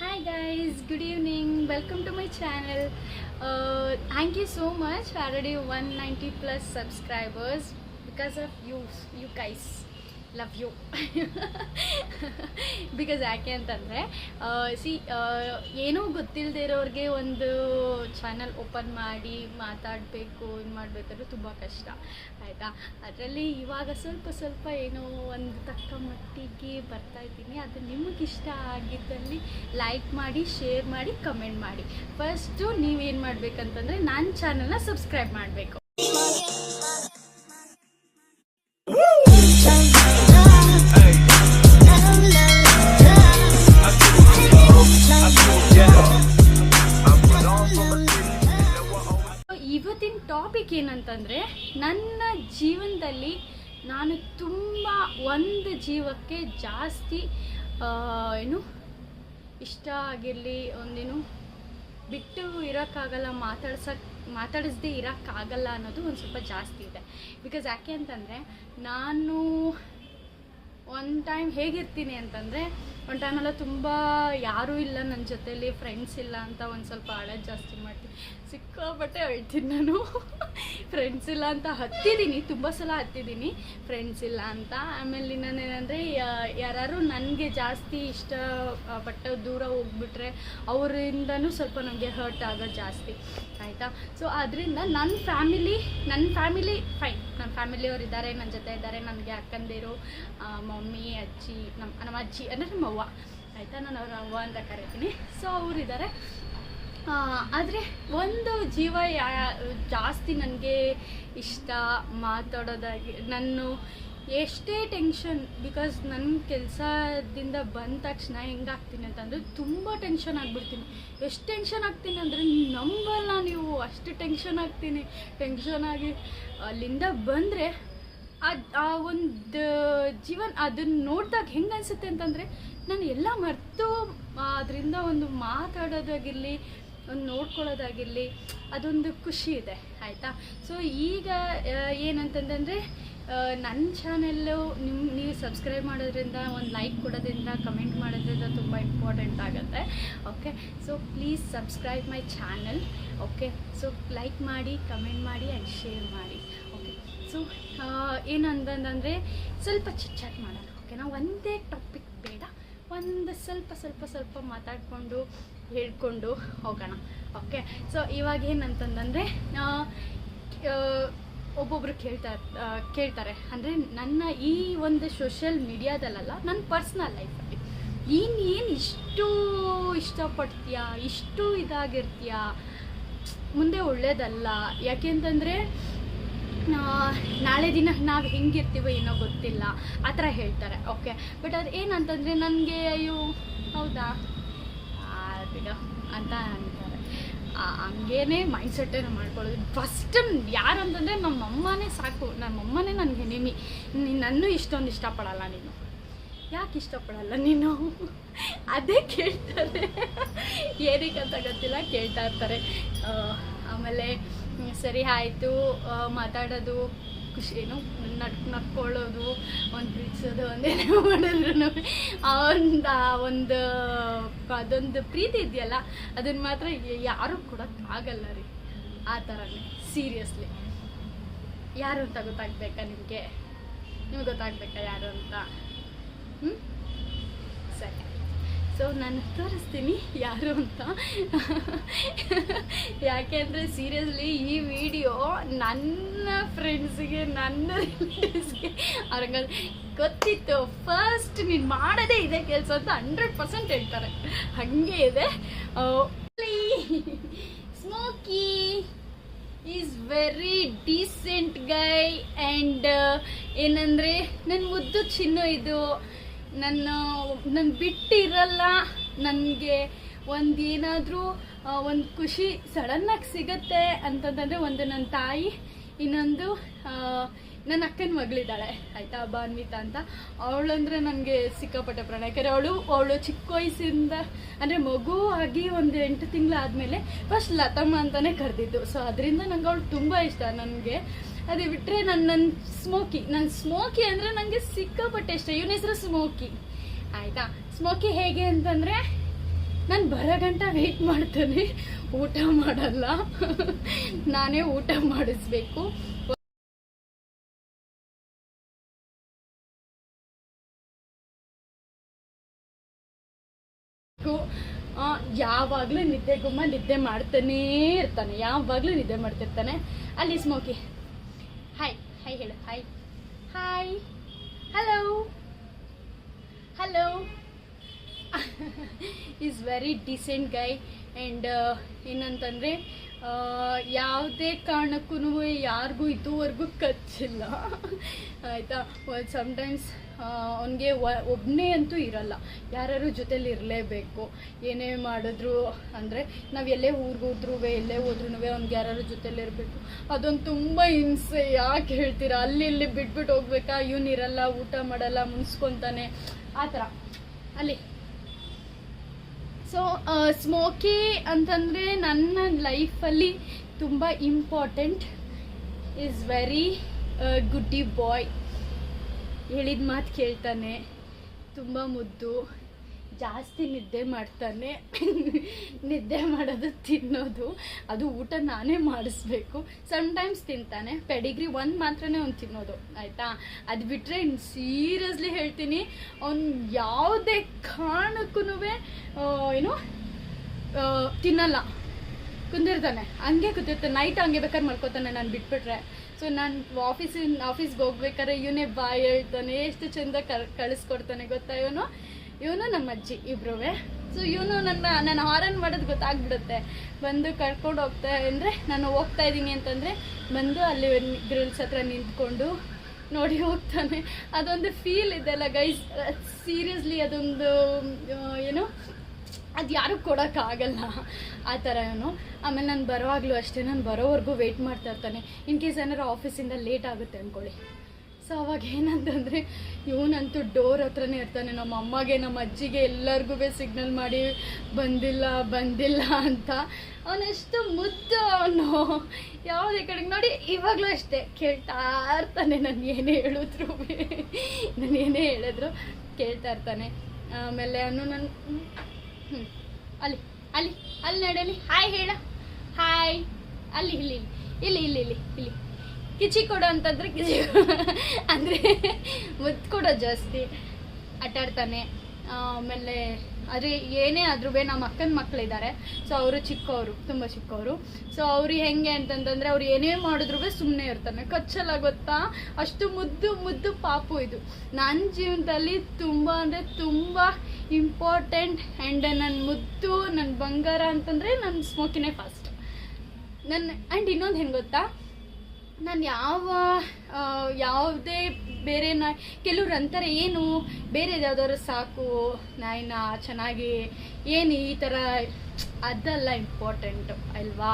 Hi guys, good evening. Welcome to my channel. Uh, thank you so much. Already 190 plus subscribers because of you, you guys. Love you because ಯಾಕೆ ಅಂತಂದರೆ C ಏನೂ ಗೊತ್ತಿಲ್ಲದೆ ಇರೋರಿಗೆ ಒಂದು channel open ಮಾಡಿ ಮಾತಾಡಬೇಕು, ಇದು ಮಾಡಬೇಕಾದ್ರೆ ತುಂಬ ಕಷ್ಟ, ಆಯಿತಾ? ಅದರಲ್ಲಿ ಇವಾಗ ಸ್ವಲ್ಪ ಸ್ವಲ್ಪ ಏನೋ ಒಂದು ತಕ್ಕ ಮಟ್ಟಿಗೆ ಬರ್ತಾ ಇದ್ದೀನಿ. ಅದು ನಿಮಗೆ ಇಷ್ಟ ಆಗಿದ್ದಲ್ಲಿ ಲೈಕ್ ಮಾಡಿ ಶೇರ್ ಮಾಡಿ ಕಮೆಂಟ್ ಮಾಡಿ. ಫಸ್ಟು ನೀವೇನು ಮಾಡಬೇಕಂತಂದರೆ ನನ್ನ ಚಾನಲ್ನ ಸಬ್ಸ್ಕ್ರೈಬ್ ಮಾಡಬೇಕು. ಟಾಪಿಕ್ ಏನಂತಂದರೆ, ನನ್ನ ಜೀವನದಲ್ಲಿ ನಾನು ತುಂಬ ಒಂದು ಜೀವಕ್ಕೆ ಜಾಸ್ತಿ ಏನು, ಇಷ್ಟ ಆಗಿರಲಿ, ಒಂದೇನು, ಬಿಟ್ಟು ಇರೋಕ್ಕಾಗಲ್ಲ ಮಾತಾಡ್ಸಕ್ಕೆ ಮಾತಾಡಿಸ್ದೇ ಇರೋಕ್ಕಾಗಲ್ಲ ಅನ್ನೋದು ಒಂದು ಸ್ವಲ್ಪ ಜಾಸ್ತಿ ಇದೆ. ಬಿಕಾಸ್ ಯಾಕೆ ಅಂತಂದರೆ, ನಾನು ಒನ್ ಟೈಮ್ ಹೇಗಿರ್ತೀನಿ ಅಂತಂದರೆ ಒಂದು ಟೈಮೆಲ್ಲ ತುಂಬ ಯಾರೂ ಇಲ್ಲ ನನ್ನ ಜೊತೆಯಲ್ಲಿ ಫ್ರೆಂಡ್ಸ್ ಇಲ್ಲ ಅಂತ ಒಂದು ಸ್ವಲ್ಪ ಅಳೋದು ಜಾಸ್ತಿ ಮಾಡ್ತೀನಿ. ಸಿಕ್ಕಾಪಟ್ಟೆ ಅಳ್ತೀನಿ ನಾನು. ಫ್ರೆಂಡ್ಸ್ ಇಲ್ಲ ಅಂತ ಹತ್ತಿದ್ದೀನಿ ತುಂಬ ಸಲ ಹತ್ತಿದ್ದೀನಿ ಫ್ರೆಂಡ್ಸ್ ಇಲ್ಲ ಅಂತ. ಆಮೇಲೆ ಇನ್ನೊಂದೇನೆಂದರೆ ಯಾರು ನನಗೆ ಜಾಸ್ತಿ ಇಷ್ಟ ಪಟ್ಟ ದೂರ ಹೋಗ್ಬಿಟ್ರೆ ಅವರಿಂದನೂ ಸ್ವಲ್ಪ ನನಗೆ ಹರ್ಟ್ ಆಗೋದು ಜಾಸ್ತಿ. ಆಯಿತಾ? ಸೊ ಅದರಿಂದ ನನ್ನ ಫ್ಯಾಮಿಲಿ ನನ್ನ ಫ್ಯಾಮಿಲಿ ಫೈನ್ ನನ್ನ ಫ್ಯಾಮಿಲಿಯವ್ರು ಇದ್ದಾರೆ ನನ್ನ ಜೊತೆ ಇದ್ದಾರೆ, ನನಗೆ ಅಕ್ಕಂದಿರು ಮಮ್ಮಿ, ಅಜ್ಜಿ ನಮ್ಮ ನಮ್ಮ ಅಜ್ಜಿ, ಅಂದರೆ ನಮ್ಮ ಅವ್ವ ಆಯಿತಾ ನಾನು ಅವ್ರ ಅವ್ವ ಅಂತ ಕರಿತೀನಿ. ಸೊ ಅವರಿದ್ದಾರೆ ಆದರೆ ಒಂದು ಜೀವ ಯಾ, ಜಾಸ್ತಿ ನನಗೆ ಇಷ್ಟ ಮಾತಾಡೋದಾಗಿ, ನಾನು ಎಷ್ಟೇ ಟೆನ್ಷನ್ ಬಿಕಾಸ್ ನನ್ನ ಕೆಲಸದಿಂದ ಬಂದ ತಕ್ಷಣ ಹೆಂಗಾಗ್ತೀನಿ ಅಂತಂದರೆ ತುಂಬ ಟೆನ್ಷನ್ ಆಗಿಬಿಡ್ತೀನಿ. ಎಷ್ಟು ಟೆನ್ಷನ್ ಆಗ್ತೀನಿ ಅಂದರೆ ನಂಬಲ್ಲ ನೀವು, ಅಷ್ಟು ಟೆನ್ಷನ್ ಆಗ್ತೀನಿ. ಟೆನ್ಷನ್ ಆಗಿ ಅಲ್ಲಿಂದ ಬಂದರೆ ಅದು ಆ ಒಂದು, ಜೀವನ ಅದನ್ನು ನೋಡಿದಾಗ ಹೆಂಗೆ ಅನಿಸುತ್ತೆ ಅಂತಂದರೆ ನಾನು ಎಲ್ಲ ಮರೆತು ಅದರಿಂದ ಒಂದು ಮಾತಾಡೋದಾಗಿರಲಿ, ಒಂದು ನೋಡ್ಕೊಳ್ಳೋದಾಗಿರಲಿ, ಅದೊಂದು ಖುಷಿ ಇದೆ, ಆಯಿತಾ? ಸೊ ಈಗ ಏನಂತಂದರೆ ನನ್ನ ಚಾನೆಲ್ಲು ನಿಮ್ಮ ನೀವು ಸಬ್ಸ್ಕ್ರೈಬ್ ಮಾಡೋದ್ರಿಂದ, ಒಂದು ಲೈಕ್ ಕೊಡೋದ್ರಿಂದ, ಕಮೆಂಟ್ ಮಾಡೋದ್ರಿಂದ ತುಂಬ ಇಂಪಾರ್ಟೆಂಟ್ ಆಗುತ್ತೆ, okay? So please subscribe my channel, okay? So like ಮಾಡಿ, ಕಮೆಂಟ್ ಮಾಡಿ ಆ್ಯಂಡ್ ಶೇರ್ ಮಾಡಿ ಸೊ ಏನಂತಂದರೆ ಸ್ವಲ್ಪ ಚಿಟ್ಚಾಟ್ ಮಾಡೋಣ ಓಕೆನಾ ಒಂದೇ ಟಾಪಿಕ್ ಬೇಡ, ಒಂದು ಸ್ವಲ್ಪ ಸ್ವಲ್ಪ ಸ್ವಲ್ಪ ಮಾತಾಡಿಕೊಂಡು, ಹೇಳ್ಕೊಂಡು ಹೋಗೋಣ ಓಕೆ ಸೊ ಇವಾಗ ಏನಂತಂದರೆ ಒಬ್ಬೊಬ್ರು ಕೇಳ್ತಾ ಕೇಳ್ತಾರೆ. ಅಂದರೆ ನನ್ನ ಈ ಒಂದು ಸೋಷಿಯಲ್ ಮೀಡಿಯಾದಲ್ಲ ನನ್ನ ಪರ್ಸ್ನಲ್ ಲೈಫಲ್ಲಿ ನೀನು ಏನು ಇಷ್ಟು ಇಷ್ಟಪಡ್ತೀಯಾ, ಇಷ್ಟು ಇದಾಗಿರ್ತೀಯಾ? ಮುಂದೆ ಒಳ್ಳೇದಲ್ಲ. ಯಾಕೆಂತಂದರೆ ನಾಳೆ ದಿನ ನಾವು ಹೆಂಗಿರ್ತೀವೋ ಏನೋ ಗೊತ್ತಿಲ್ಲ. ಆ ಥರ ಹೇಳ್ತಾರೆ ಓಕೆ ಬಟ್ ಅದು ಏನಂತಂದರೆ ನನಗೆ ಅಯ್ಯೋ, ಹೌದಾ? ಬಿಡು ಅಂತ ಅಂತಾರೆ. ಹಂಗೇನೆ ಮೈಂಡ್ ಸೆಟ್ಟನ್ನು ಮಾಡ್ಕೊಳ್ಳೋದು. ಫಸ್ಟ್ ಯಾರು ಅಂತಂದರೆ ನಮ್ಮಮ್ಮನೇ ಸಾಕು. ನಮ್ಮಮ್ಮನೇ ನನಗೆ ನಿಮಿ ನನ್ನೂ ಇಷ್ಟೊಂದು ಇಷ್ಟಪಡಲ್ಲ ನೀನು. ಯಾಕೆ ಇಷ್ಟಪಡಲ್ಲ ನೀನು? ಅದೇ ಕೇಳ್ತಾರೆ. ಅಂತ ಗೊತ್ತಿಲ್ಲ, ಕೇಳ್ತಾ ಇರ್ತಾರೆ. ಆಮೇಲೆ ಸರಿ ಆಯಿತು. ಮಾತಾಡೋದು, ಖುಷಿ ಏನು, ನಟ್ ನಕ್ಕೊಳ್ಳೋದು, ಒಂದು ಪ್ರೀತಿಸೋದು ಒಂದೇನೋ ಮಾಡಿದ್ರು ಆ ಒಂದು ಒಂದು ಅದೊಂದು ಪ್ರೀತಿ ಇದೆಯಲ್ಲ ಅದನ್ನು ಮಾತ್ರ ಯಾರೂ ಕೊಡೋಕ್ಕಾಗಲ್ಲ ರೀ. ಆ ಥರನೇ ಸೀರಿಯಸ್ಲಿ ಯಾರು ಅಂತ ಗೊತ್ತಾಗ್ಬೇಕಾ ನಿಮಗೆ? ನಿಮ್ಗೆ ಗೊತ್ತಾಗ್ಬೇಕಾ ಯಾರು ಅಂತ? ಹ್ಞೂ ಸೊ ನಾನು ತೋರಿಸ್ತೀನಿ ಯಾರು ಅಂತ. ಯಾಕೆಂದರೆ ಸೀರಿಯಸ್ಲಿ ಈ ವಿಡಿಯೋ ನನ್ನ ಫ್ರೆಂಡ್ಸಿಗೆ ನನ್ನ ರಿಲೇಟಿವ್ಸ್ಗೆ ಅವ್ರಿಗೆ ಗೊತ್ತಿತ್ತು. ಫಸ್ಟ್ ನೀನು ಮಾಡೋದೇ ಇದೆ ಕೆಲಸ ಅಂತ ಹಂಡ್ರೆಡ್ ಪರ್ಸೆಂಟ್ ಹೇಳ್ತಾರೆ. ಹಾಗೆ ಇದೆ. Smokey is very decent guy and ಏನಂದರೆ ನನ್ನ ಮುದ್ದು ಚಿನ್ನು ಇದು. ನನ್ನ ನನ್ನ ಬಿಟ್ಟಿರಲ್ಲ, ನನಗೆ ಒಂದು ಏನಾದರೂ ಒಂದು ಖುಷಿ ಸಡನ್ನಾಗಿ ಸಿಗತ್ತೆ ಅಂತಂತಂದರೆ ಒಂದು ನನ್ನ ತಾಯಿ, ಇನ್ನೊಂದು ನನ್ನ ಅಕ್ಕನ ಮಗಳಿದ್ದಾಳೆ. ಆಯಿತಾ ಅನ್ವಿತ ಅಂತ. ಅವಳಂದ್ರೆ ನನಗೆ ಸಿಕ್ಕಾಪಟ್ಟೆ ಪ್ರಾಣ ಯಾಕಂದರೆ ಅವಳು ಅವಳು ಚಿಕ್ಕ ವಯಸ್ಸಿಂದ, ಅಂದರೆ ಮಗು ಆಗಿ ಒಂದು ಎಂಟು ತಿಂಗಳಾದಮೇಲೆ ಫಸ್ಟ್ ಲತಮ್ಮ ಅಂತಲೇ ಕರೆದಿದ್ದು. ಸೊ ಅದರಿಂದ ನಂಗೆ ಅವಳು ತುಂಬ ಇಷ್ಟ. ನನಗೆ ಅದೇ ಬಿಟ್ಟರೆ ನನ್ನ ನನ್ನ ಸ್ಮೋಕಿ ನನ್ನ ಸ್ಮೋಕಿ ಅಂದರೆ ನನಗೆ ಸಿಕ್ಕಾಪಟ್ಟೆ ಇಷ್ಟ. ಇವನ ಹೆಸರು ಸ್ಮೋಕಿ ಆಯಿತಾ? ಸ್ಮೋಕಿ ಹೇಗೆ ಅಂತಂದರೆ, ನಾನು ಬರೋ ಗಂಟ ವೆಯ್ಟ್ ಮಾಡ್ತಾನೆ. ಊಟ ಮಾಡಲ್ಲ. ನಾನೇ ಊಟ ಮಾಡಿಸ್ಬೇಕು. ಯಾವಾಗಲೂ ನಿದ್ದೆ ಗುಮ್ಮ ನಿದ್ದೆ ಮಾಡ್ತಾನೇ ಇರ್ತಾನೆ. ಯಾವಾಗಲೂ ನಿದ್ದೆ ಮಾಡ್ತಿರ್ತಾನೆ. ಅಲ್ಲಿ ಸ್ಮೋಕಿ ಹಾಯ್ ಹಾಯ್ ಹೇಳು hi hi hello hello is very decent guy and ಏನಂತಂದರೆ ಯಾವುದೇ ಕಾರಣಕ್ಕೂ ಯಾರಿಗೂ ಇದುವರೆಗೂ ಕಚ್ಚಿಲ್ಲ. ಆಯಿತಾ? ಸಮ್ಟೈಮ್ಸ್ ಅವನಿಗೆ ಒಬ್ಬನೇ ಅಂತೂ ಇರಲ್ಲ. ಯಾರು ಜೊತೇಲಿ ಇರಲೇಬೇಕು. ಏನೇ ಮಾಡಿದ್ರು ಅಂದರೆ, ನಾವು ಎಲ್ಲೇ ಊರಿಗೆ ಹೋದ್ರೂ ಎಲ್ಲೇ ಹೋದ್ರೂ ಅವ್ನಿಗೆ ಯಾರು ಜೊತೇಲಿ ಇರಬೇಕು. ಅದೊಂದು ತುಂಬ ಹಿಂಸೆ. ಯಾಕೆ ಹೇಳ್ತೀರಾ? ಅಲ್ಲಿ ಇಲ್ಲಿ ಬಿಟ್ಬಿಟ್ಟು ಹೋಗ್ಬೇಕಾ? ಇವನಿರಲ್ಲ ಊಟ ಮಾಡಲ್ಲ, ಮುನ್ಸ್ಕೊತಾನೆ. ಆ ಥರ. ಅಲ್ಲಿ ಸೊ ಸ್ಮೋಕಿ ಅಂತಂದರೆ ನನ್ನ ಲೈಫಲ್ಲಿ ತುಂಬ important is very goody boy ಹೇಳಿದ ಮಾತು ಕೇಳ್ತಾನೆ. ತುಂಬ ಮುದ್ದು. ಜಾಸ್ತಿ ನಿದ್ದೆ ಮಾಡ್ತಾನೆ. ನಿದ್ದೆ ಮಾಡೋದು ತಿನ್ನೋದು. ಅದು ಊಟ ನಾನೇ ಮಾಡಿಸ್ಬೇಕು. ಸಮ್ಟೈಮ್ಸ್ ತಿಂತಾನೆ. ಪೆಡಿಗ್ರಿ ಒಂದು ಮಾತ್ರನೇ ಅವ್ನು ತಿನ್ನೋದು. ಆಯಿತಾ? ಅದು ಬಿಟ್ಟರೆ ಇನ್ನು ಸೀರಿಯಸ್ಲಿ ಹೇಳ್ತೀನಿ, ಅವ್ನು ಯಾವುದೇ ಕಾರಣಕ್ಕೂ ಏನು ತಿನ್ನಲ್ಲ. ಕುಂದಿರ್ತಾನೆ. ಹಂಗೆ ಕೂತಿರ್ತಾನೆ ನೈಟ್ ಹಂಗೆ ಬೇಕಾದ್ರೆ ಮಲ್ಕೋತಾನೆ ನಾನು ಬಿಟ್ಬಿಟ್ರೆ. ಸೊ ನಾನು ಆಫೀಸಿನ ಆಫೀಸ್ಗೆ ಹೋಗ್ಬೇಕಾದ್ರೆ ಇವನೇ ಬಾಯ್ ಹೇಳ್ತಾನೆ. ಎಷ್ಟು ಚಂದ ಕಳ್, ಕಳಿಸ್ಕೊಡ್ತಾನೆ, ಗೊತ್ತಾ ಇವನು? ಇವನು ನಮ್ಮ ಅಜ್ಜಿ ಇಬ್ರೂ ಸೊ ಇವನು ನನ್ನ ನಾನು ಹಾರನ್ ಮಾಡೋದು ಗೊತ್ತಾಗ್ಬಿಡುತ್ತೆ. ಬಂದು ಕರ್ಕೊಂಡು ಹೋಗ್ತಾ ಅಂದರೆ ನಾನು ಹೋಗ್ತಾ ಇದ್ದೀನಿ ಅಂತಂದರೆ ಬಂದು ಅಲ್ಲಿ ಗ್ರಿಲ್ಸ್ ಹತ್ರ ನಿಂತ್ಕೊಂಡು ನೋಡಿ ಹೋಗ್ತಾನೆ. ಅದೊಂದು ಫೀಲ್ ಇದೆಲ್ಲ ಗೈಸ್ ಸೀರಿಯಸ್ಲಿ ಅದೊಂದು ಏನು? ಅದು ಯಾರೂ ಕೊಡೋಕ್ಕಾಗಲ್ಲ. ಆ ಥರ ಇವನು. ಆಮೇಲೆ ನಾನು ಬರೋವಾಗಲೂ ಅಷ್ಟೇ, ನಾನು ಬರೋವರೆಗೂ ವೆಯ್ಟ್ ಮಾಡ್ತಾ ಇರ್ತಾನೆ. ಇನ್ ಕೇಸ್ ಏನಾರು ಆಫೀಸಿಂದ ಲೇಟ್ ಆಗುತ್ತೆ ಅಂದ್ಕೊಳ್ಳಿ ಸೊ ಅವಾಗ ಏನಂತಂದರೆ ಇವನಂತೂ ಡೋರ್ ಹತ್ರನೇ ಇರ್ತಾನೆ. ನಮ್ಮ ಅಮ್ಮಗೆ, ನಮ್ಮ ಅಜ್ಜಿಗೆ ಎಲ್ಲರಿಗೂ ಸಿಗ್ನಲ್ ಮಾಡಿ, ಬಂದಿಲ್ಲ ಬಂದಿಲ್ಲ ಅಂತ. ಅವನೆಷ್ಟು ಮುದ್ದು ಅವನು. ಯಾವುದೇ ಕಡೆಗೆ ನೋಡಿ, ಇವಾಗಲೂ ಅಷ್ಟೇ. ಕೇಳ್ತಾ ಇರ್ತಾನೆ. ನಾನು ಏನೇ ಹೇಳಿದ್ರು ನಾನು ಏನೇ ಹೇಳಿದ್ರು ಕೇಳ್ತಾ ಇರ್ತಾನೆ. ಆಮೇಲೆ ಅವನು ನನ್ನ ಹ್ಞೂ ಅಲ್ಲಿ ಅಲ್ಲಿ ಅಲ್ಲಿ ನಡಲಿ ಹಾಯ್ ಹೇಳ. ಹಾಯ್ ಅಲ್ಲಿ ಇಲ್ಲಿ. ಇಲ್ಲಿ ಇಲ್ಲಿ ಇಲ್ಲಿ ಇಲ್ಲಿ. ಕಿಚಿ ಕೊಡೋ ಅಂತಂದ್ರೆ ಕಿಚಿ ಅಂದರೆ ಮುದ್ದು ಕೊಡೋ ಜಾಸ್ತಿ. ಆಟಾಡ್ತಾನೆ ಆಮೇಲೆ ಅದೇ ಏನೇ ಆದ್ರೂ ನಮ್ಮ ಅಕ್ಕನ ಮಕ್ಕಳಿದ್ದಾರೆ ಸೊ ಅವರು ಚಿಕ್ಕವರು, ತುಂಬ ಚಿಕ್ಕವರು. ಸೊ ಅವ್ರು ಹೆಂಗೆ ಅಂತಂತಂದ್ರೆ ಅವ್ರು ಏನೇ ಮಾಡಿದ್ರು ಸುಮ್ಮನೆ ಇರ್ತಾನೆ. ಕಚ್ಚಲ್ಲ ಗೊತ್ತಾ? ಅಷ್ಟು ಮುದ್ದು ಮುದ್ದು ಪಾಪು ಇದು. ನನ್ನ ಜೀವನದಲ್ಲಿ ತುಂಬ ಅಂದರೆ ತುಂಬ ಇಂಪಾರ್ಟೆಂಟ್ ಆ್ಯಂಡ್ ನನ್ನ ಮುದ್ದು ನನ್ನ ಬಂಗಾರ ಅಂತಂದರೆ ನನ್ನ ಸ್ಮೋಕಿನೇ ಫಾಸ್ಟ್ ನನ್ನ ಆ್ಯಂಡ್ ಇನ್ನೊಂದು ಹೆಂಗೆ ಗೊತ್ತಾ? ನಾನು ಯಾವ ಯಾವುದೇ ಬೇರೆ ನಾಯಿ ಕೆಲವ್ರು ಅಂತಾರೆ, ಏನು, ಬೇರೆ ಯಾವ್ದಾದ್ರು ಸಾಕು, ನಾಯಿನ ಚೆನ್ನಾಗಿ, ಏನು ಈ ಥರ ಅದಲ್ಲ ಇಂಪಾರ್ಟೆಂಟು ಅಲ್ವಾ?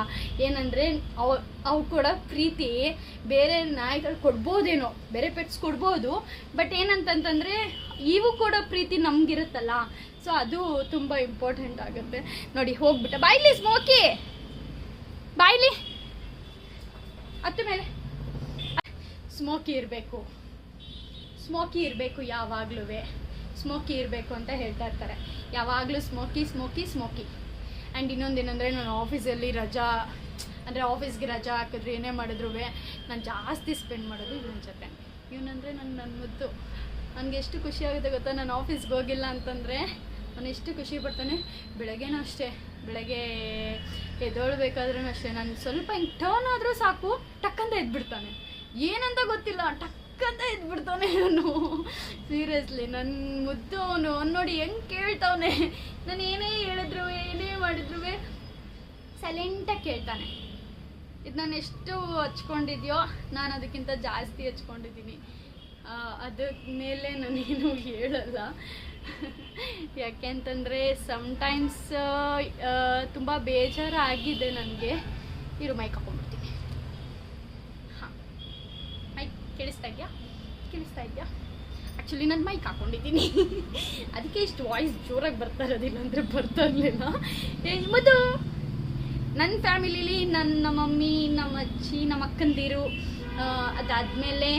ಏನಂದರೆ, ಅವ, ಅವು ಕೂಡ ಪ್ರೀತಿ, ಬೇರೆ ನಾಯಿಗಳು ಕೊಡ್ಬೋದೇನೋ, ಬೇರೆ ಪೆಟ್ಸ್ ಕೊಡ್ಬೋದು ಬಟ್ ಏನಂತಂತಂದರೆ, ಇವು ಕೂಡ ಪ್ರೀತಿ ನಮಗಿರುತ್ತಲ್ಲ ಸೊ ಅದು ತುಂಬ ಇಂಪಾರ್ಟೆಂಟ್ ಆಗುತ್ತೆ. ನೋಡಿ, ಹೋಗ್ಬಿಟ್ಟ, ಬಾಯ್ಲಿ ಸ್ಮೋಕಿ ಬಾಯ್ಲಿ! ಹತ್ತು ಮೇಲೆ. ಸ್ಮೋಕಿ ಇರಬೇಕು. ಸ್ಮೋಕಿ ಇರಬೇಕು ಯಾವಾಗಲೂ ಸ್ಮೋಕಿ ಇರಬೇಕು ಅಂತ ಹೇಳ್ತಾ ಇರ್ತಾರೆ. ಯಾವಾಗಲೂ ಸ್ಮೋಕಿ ಸ್ಮೋಕಿ ಸ್ಮೋಕಿ ಆ್ಯಂಡ್ ಇನ್ನೊಂದೇನೆಂದರೆ ನಾನು ಆಫೀಸಲ್ಲಿ ರಜಾ, ಅಂದರೆ ಆಫೀಸ್ಗೆ ರಜಾ ಹಾಕಿದ್ರು ಏನೇ ಮಾಡಿದ್ರು ನಾನು ಜಾಸ್ತಿ ಸ್ಪೆಂಡ್ ಮಾಡೋದು ಇವನ ಜೊತೆ. ಇವನಂದರೆ ನನ್ನ ನನ್ನ ಮುದ್ದು. ನನಗೆ ಎಷ್ಟು ಖುಷಿ ಆಗುತ್ತೆ ಗೊತ್ತಾ? ನಾನು ಆಫೀಸ್ಗೆ ಹೋಗಿಲ್ಲ ಅಂತಂದರೆ ನಾನು ಎಷ್ಟು ಖುಷಿ ಪಡ್ತಾನೆ? ಬೆಳಗ್ಗೆನೂ ಅಷ್ಟೇ. ಬೆಳಗ್ಗೆ ಎದ್ದೊಳ್ಬೇಕಾದ್ರೂ ಅಷ್ಟೇ. ನಾನು ಸ್ವಲ್ಪ ಹಿಂಗೆ ಟರ್ನ್ ಆದರೂ ಸಾಕು. ಟಕ್ಕಂತ ಎದ್ಬಿಡ್ತಾನೆ ಏನಂತ ಗೊತ್ತಿಲ್ಲ, ಟಕ್ಕಂತ ಎದ್ಬಿಡ್ತಾನೆ ನಾನು ಸೀರಿಯಸ್ಲಿ ನನ್ನ ಮುದ್ದು ಅವನು ನೋಡಿ ಹೆಂಗೆ ಕೇಳ್ತಾವನೆ. ನಾನು ಏನೇ ಹೇಳಿದ್ರು, ಏನೇ ಮಾಡಿದ್ರು ಸೈಲೆಂಟಾಗಿ ಕೇಳ್ತಾನೆ. ಇದು ನಾನು ಎಷ್ಟು ಹಚ್ಕೊಂಡಿದ್ಯೋ, ನಾನು ಅದಕ್ಕಿಂತ ಜಾಸ್ತಿ ಹಚ್ಕೊಂಡಿದ್ದೀನಿ. ಅದ್ರ ಮೇಲೆ ನಾನೇನು ಹೇಳಲ್ಲ. ಯಾಕೆಂತಂದರೆ ಸಮ್ಟೈಮ್ಸ್ ತುಂಬ ಬೇಜಾರಾಗಿದೆ ನನಗೆ. ಇರು ಮೈಕ್ ಹಾಂ ಮೈಕ್ ಕೇಳಿಸ್ತಾ ಇದೆಯಾ? ಕೇಳಿಸ್ತಾ ಇದೆಯಾ? ಆ್ಯಕ್ಚುಲಿ ನಾನು ಮೈಕ್ ಹಾಕೊಂಡಿದ್ದೀನಿ. ಅದಕ್ಕೆ ಇಷ್ಟು ವಾಯ್ಸ್ ಜೋರಾಗಿ ಬರ್ತಾ ಇರೋದಿಲ್ಲ ಅಂದರೆ ಬರ್ತಾ ಇರಲಿಲ್ಲ. ಮತ್ತು ನನ್ನ ಫ್ಯಾಮಿಲಿಲಿ ನನ್ನ ಮಮ್ಮಿ, ನಮ್ಮ ಅಜ್ಜಿ, ನಮ್ಮ ಅಕ್ಕಂದಿರು ಅದಾದಮೇಲೆ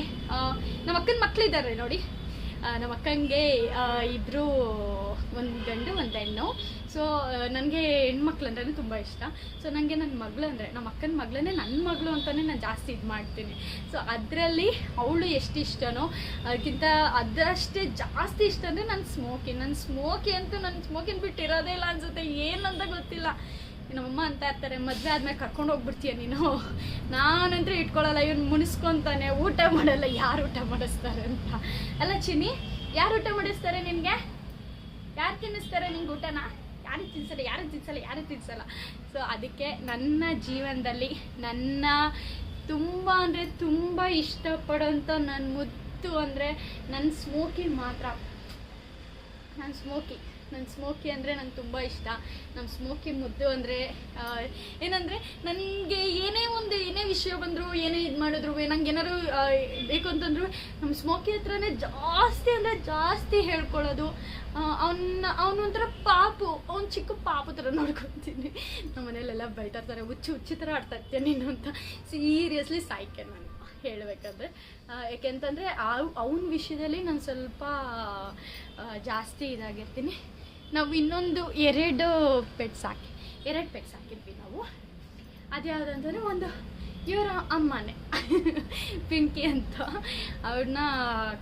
ನಮ್ಮ ಅಕ್ಕನ ಮಕ್ಕಳಿದ್ದಾರೆ ನೋಡಿ. ನಮ್ಮ ಅಕ್ಕಂಗೆ ಇಬ್ಬರು ಒಂದು ಗಂಡು, ಒಂದು ಹೆಣ್ಣು. ಸೊ ನನಗೆ ಹೆಣ್ಮಕ್ಳು ಅಂದ್ರೆ ತುಂಬ ಇಷ್ಟ. ಸೊ ನನಗೆ ನನ್ನ ಮಗಳು ಅಂದರೆ ನಮ್ಮ ಅಕ್ಕನ ಮಗಳನ್ನೇ ನನ್ನ ಮಗಳು ಅಂತಲೇ ನಾನು ಜಾಸ್ತಿ ಇದು ಮಾಡ್ತೀನಿ. ಸೊ ಅದರಲ್ಲಿ ಅವಳು ಎಷ್ಟು ಇಷ್ಟನೋ, ಅದಕ್ಕಿಂತ ಅದರಷ್ಟೇ ಜಾಸ್ತಿ ಇಷ್ಟ ಅಂದರೆ ನನ್ನ ಸ್ಮೋಕಿ ನನ್ನ ಸ್ಮೋಕಿ ಅಂತೂ ನನ್ನ ಸ್ಮೋಕಿನ ಬಿಟ್ಟು ಇರೋದೇ ಇಲ್ಲ ಅನ್ಸುತ್ತೆ. ಏನಂತ ಗೊತ್ತಿಲ್ಲ. ನಮ್ಮಮ್ಮ ಅಂತ ಇರ್ತಾರೆ, ಮದುವೆ ಆದ್ಮೇಲೆ ಕರ್ಕೊಂಡು ಹೋಗ್ಬಿಡ್ತೀಯ ನೀನು? ನಾನಂತೂ ಇಟ್ಕೊಳ್ಳಲ್ಲ ಇವನು ಮುನಿಸ್ಕೊಂತಾನೆ. ಊಟ ಮಾಡಲ್ಲ, ಯಾರು ಊಟ ಮಾಡಿಸ್ತಾರೆ ಅಂತ. ಅಲ್ಲ, ಚಿನ್ನಿ, ಯಾರು ಊಟ ಮಾಡಿಸ್ತಾರೆ ನಿನಗೆ? ಯಾರು ತಿನ್ನಿಸ್ತಾರೆ ನಿಂಗೆ ಊಟನ? ಯಾರು ತಿನ್ಸಲ್ಲ ಯಾರು ತಿನ್ಸಲ್ಲ ಯಾರು ತಿನ್ಸಲ್ಲ. ಸೊ ಅದಕ್ಕೆ ನನ್ನ ಜೀವನದಲ್ಲಿ ನನ್ನ ತುಂಬ ಅಂದರೆ ತುಂಬ ಇಷ್ಟಪಡೋಂಥ ನನ್ನ ಮುದ್ದು ಅಂದರೆ ನನ್ನ ಸ್ಮೋಕಿ ಮಾತ್ರ. ನನ್ನ ಸ್ಮೋಕಿ ನನ್ನ ಸ್ಮೋಕಿ ಅಂದರೆ ನಂಗೆ ತುಂಬ ಇಷ್ಟ. ನಮ್ಮ ಸ್ಮೋಕಿ ಮುದ್ದು ಅಂದರೆ ಏನಂದರೆ ನನಗೆ ಏನೇ ಒಂದು, ಏನೇ ವಿಷಯ ಬಂದರೂ, ಏನೇ ಇದು ಮಾಡಿದ್ರು, ನಂಗೆ ಏನಾದ್ರು ಬೇಕು ಅಂತಂದ್ರು ನಮ್ಮ ಸ್ಮೋಕಿ ಹತ್ರನೇ ಜಾಸ್ತಿ ಅಂದರೆ ಜಾಸ್ತಿ ಹೇಳ್ಕೊಳ್ಳೋದು. ಅವನ್ನ ಅವನೊಂಥರ ಪಾಪು, ಅವ್ನು ಚಿಕ್ಕ ಪಾಪು ಥರ ನೋಡ್ಕೊತೀನಿ. ನಮ್ಮ ಮನೇಲೆಲ್ಲ ಬೈತಾರ್ತಾರೆ ಹುಚ್ಚು ಹುಚ್ಚಿ ಥರ ಆಡ್ತಾ ಇರ್ತೀಯ ನೀನು ಅಂತ. ಸೀರಿಯಸ್ಲಿ ಸಾಯ್ಕೆ ನಾನು ಹೇಳಬೇಕಂದ್ರೆ. ಯಾಕೆಂತಂದರೆ ಅವನ ವಿಷಯದಲ್ಲಿ ನಾನು ಸ್ವಲ್ಪ ಜಾಸ್ತಿ ಇದಾಗಿರ್ತೀನಿ. ನಾವು ಇನ್ನೊಂದು ಎರಡು ಪೆಟ್ಸ್ ಹಾಕಿ, ಎರಡು ಪೆಟ್ಸ್ ಹಾಕಿದ್ವಿ ನಾವು. ಅದ್ಯಾವುದಂತಂದರೆ ಒಂದು ಇವರ ಅಮ್ಮನೇ, ಪಿಂಕಿ ಅಂತ. ಅವ್ರನ್ನ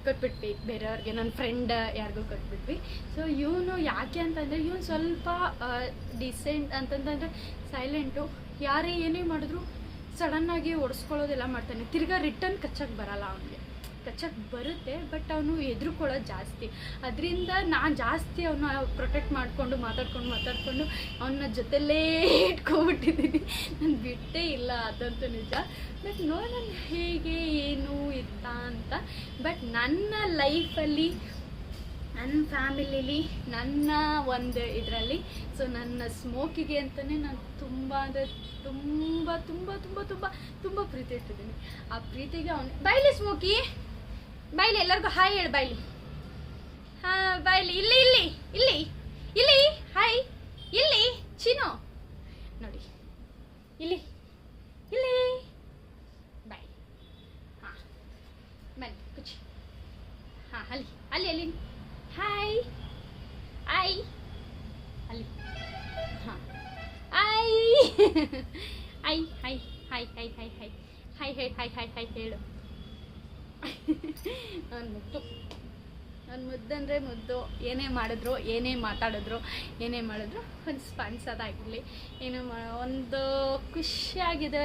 ಕೊಟ್ಬಿಟ್ವಿ, ಬೇರೆಯವ್ರಿಗೆ, ನನ್ನ ಫ್ರೆಂಡ್ ಯಾರಿಗೂ ಕೊಟ್ಬಿಟ್ವಿ. ಸೊ ಇವನು ಯಾಕೆ ಅಂತಂದರೆ, ಇವನು ಸ್ವಲ್ಪ ಡಿಸೆಂಟ್ ಅಂತಂತಂದರೆ ಸೈಲೆಂಟು ಯಾರೇ ಏನೇ ಮಾಡಿದ್ರು ಸಡನ್ನಾಗಿ ಒಡಿಸ್ಕೊಳ್ಳೋದೆಲ್ಲ ಮಾಡ್ತಾನೆ. ತಿರ್ಗಾ ರಿಟರ್ನ್ ಕಚ್ಚಕ್ಕೆ ಬರಲ್ಲ ಅವನಿಗೆ. ಕಚ್ಚಕ್ಕೆ ಬರುತ್ತೆ ಬಟ್ ಅವನು ಹೆದ್ರುಕೊಳ್ಳೋದು ಜಾಸ್ತಿ. ಅದರಿಂದ ನಾನು ಜಾಸ್ತಿ ಅವನ್ನ ಪ್ರೊಟೆಕ್ಟ್ ಮಾಡಿಕೊಂಡು, ಮಾತಾಡ್ಕೊಂಡು ಮಾತಾಡ್ಕೊಂಡು ಅವನ ಜೊತೆಲೇ ಇಟ್ಕೊಬಿಟ್ಟಿದ್ದೀನಿ ನಾನು ಬಿಟ್ಟೇ ಇಲ್ಲ ಅದಂತೂ ನಿಜ. ಬಟ್ ನೋಡೋಣ ಹೇಗೆ, ಏನು, ಇತ್ತ ಅಂತ. ಬಟ್ ನನ್ನ ಲೈಫಲ್ಲಿ ನನ್ನ ಫ್ಯಾಮಿಲಿಲಿ ನನ್ನ ಒಂದು ಇದರಲ್ಲಿ ಸೊ ನನ್ನ ಸ್ಮೋಕಿಗೆ ಅಂತಲೇ ನಾನು ತುಂಬ ಅಂದರೆ ತುಂಬ ತುಂಬ ತುಂಬ ತುಂಬ ತುಂಬ ಪ್ರೀತಿ ಇಟ್ಟಿದ್ದೀನಿ. ಆ ಪ್ರೀತಿಗೆ ಅವನು, ಬೈಲಿ ಸ್ಮೋಕಿ ಬೈಲಿ ಎಲ್ಲರಿಗೂ ಹಾಯ್ ಹೇಳು ಬೈಲಿ ಹಾ ಬೈಲಿ ಇಲ್ಲಿ ಇಲ್ಲಿ ಇಲ್ಲಿ ಇಲ್ಲಿ ಹಾಯ್ ಇಲ್ಲಿ ಚಿನೋ ನೋಡಿ, ಇಲ್ಲಿ ಇಲ್ಲಿ ಬಾಯ್ ಹಾ, ಬನ್ನಿ ಕುಚಿ ಹಾ, ಅಲ್ಲಿ ಅಲ್ಲಿ ಅಲ್ಲಿ. ಹಾಯ್ ಆಯ್ ಅಲ್ಲಿ. ಹಾ ಆಯ್ I hi hi hi hi hi hi hi hi hi ಹೇಳು. ನನ್ನ ಮುದ್ದು. ನನ್ನ ಮುದ್ದಂದರೆ ಮುದ್ದು. ಏನೇ ಮಾಡಿದ್ರು, ಏನೇ ಮಾತಾಡಿದ್ರು, ಏನೇ ಮಾಡಿದ್ರು ಒಂದು ಸ್ಪಂದ್ಸೋದಾಗಿರಲಿ ಏನು ಮಾ, ಒಂದು ಖುಷಿಯಾಗಿದೆ.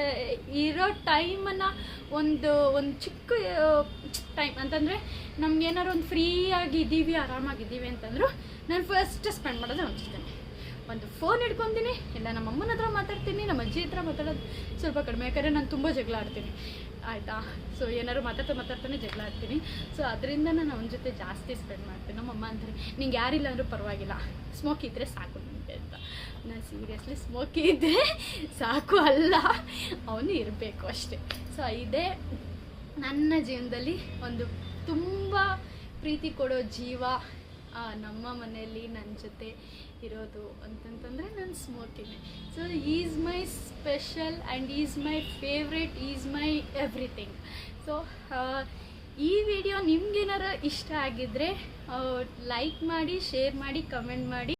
ಇರೋ ಟೈಮನ್ನು ಒಂದು ಒಂದು ಚಿಕ್ಕ, ಟೈಮ್ ಅಂತಂದರೆ ನಮ್ಗೇನಾದ್ರು ಒಂದು ಫ್ರೀಯಾಗಿ ಇದ್ದೀವಿ ಆರಾಮಾಗಿದ್ದೀವಿ ಅಂತಂದ್ರು ನಾನು ಫಸ್ಟ್ ಸ್ಪೆಂಡ್ ಮಾಡೋದು ಅನಿಸ್ತೇನೆ ಒಂದು ಫೋನ್ ಹಿಡ್ಕೊತೀನಿ, ಇಲ್ಲ ನಮ್ಮ ಅಮ್ಮನ ಹತ್ರ ಮಾತಾಡ್ತೀನಿ, ನಮ್ಮ ಅಜ್ಜಿ ಹತ್ರ ಮಾತಾಡೋದು ಸ್ವಲ್ಪ ಕಡಿಮೆ. ಯಾಕಂದರೆ ನಾನು ತುಂಬ ಜಗಳ ಆಡ್ತೀನಿ. ಆಯಿತಾ? ಸೊ ಏನಾದ್ರು ಮಾತಾಡ್ತಾ ಮಾತಾಡ್ತಾನೆ ಜಗಳ ಆಡ್ತೀನಿ. ಸೊ ಅದರಿಂದ ನಾನು ಅವನ ಜೊತೆ ಜಾಸ್ತಿ ಸ್ಪೆಂಡ್ ಮಾಡ್ತೀನಿ. ನಮ್ಮಮ್ಮ ಅಂದರೆ, ನಿಂಗೆ ಯಾರಿಲ್ಲ ಅಂದರೂ ಪರವಾಗಿಲ್ಲ. ಸ್ಮೋಕ್ ಇದ್ದರೆ ಸಾಕು ನಿಮಗೆ ಅಂತ. ನಾನು ಸೀರಿಯಸ್ಲಿ ಸ್ಮೋಕ್ ಇದ್ದರೆ ಸಾಕು ಅಲ್ಲ. ಅವನು ಇರಬೇಕು ಅಷ್ಟೇ. ಸೊ ಇದೇ ನನ್ನ ಜೀವನದಲ್ಲಿ ಒಂದು ತುಂಬ ಪ್ರೀತಿ ಕೊಡೋ ಜೀವ ನಮ್ಮ ಮನೆಯಲ್ಲಿ ನನ್ನ ಜೊತೆ ಇರೋದು ಅಂತಂತಂದರೆ ನಾನು ಸ್ಮೋಕಿನೇ so is my special and is my favourite is my everything so ಈ ವಿಡಿಯೋ ನಿಮ್ಗೇನಾರು ಇಷ್ಟ ಆಗಿದ್ದರೆ ಲೈಕ್ ಮಾಡಿ ಶೇರ್ ಮಾಡಿ ಕಮೆಂಟ್ ಮಾಡಿ.